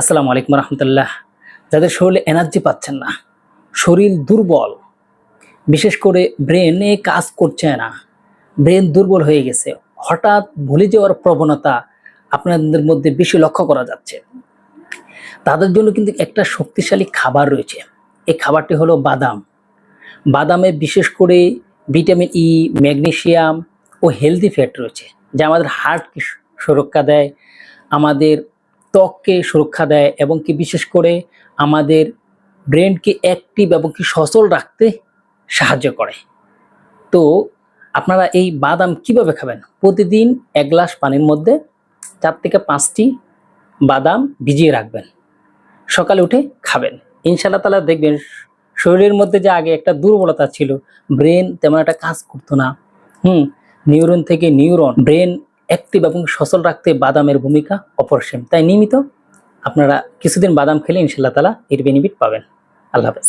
আসসালামু আলাইকুম রহমতুল্লাহ। যাদের শরীরে এনার্জি পাচ্ছেন না, শরীর দুর্বল, বিশেষ করে ব্রেনে কাজ করছে না ব্রেন দুর্বল হয়ে গেছে, হঠাৎ ভুলে যাওয়ার প্রবণতা আপনাদের মধ্যে বেশি লক্ষ্য করা যাচ্ছে। তাদের জন্য কিন্তু একটা শক্তিশালী খাবার রয়েছে। এই খাবারটি হলো বাদাম। বাদামে বিশেষ করে ভিটামিন ই ম্যাগনেশিয়াম ও হেলদি ফ্যাট রয়েছে, যা আমাদের হার্টকে সুরক্ষা দেয়, আমাদের ত্বককে সুরক্ষা দেয় এবং কি বিশেষ করে আমাদের ব্রেনকে অ্যাক্টিভ এবং কি সচল রাখতে সাহায্য করে। তো আপনারা এই বাদাম কীভাবে খাবেন? প্রতিদিন এক গ্লাস পানির মধ্যে চার থেকে পাঁচটি বাদাম ভিজিয়ে রাখবেন। সকালে উঠে খাবেন। ইনশাল্লাহ তালা দেখবেন শরীরের মধ্যে যে আগে একটা দুর্বলতা ছিল, ব্রেন তেমন একটা কাজ করতো না। হুম, নিউরন থেকে নিউরন, ব্রেন অ্যাক্টিভ এবং সচল রাখতে বাদামের ভূমিকা অপরসীম তাই নিয়মিত আপনারা কিছুদিন বাদাম খেলে ইনশাল্লাহ তালা এর বেনিফিট পাবেন। আল্লাহ হাফেজ।